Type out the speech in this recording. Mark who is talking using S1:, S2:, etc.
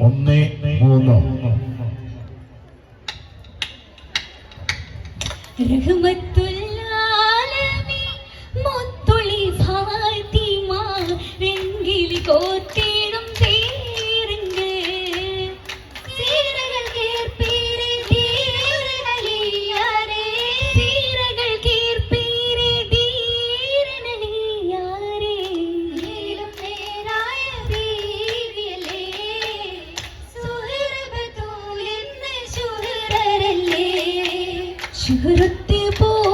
S1: ഒന്ന് മൂന്ന് ി.
S2: ഫാത്തിമ വെങ്കിലി കോത്തിടും সুরতে বল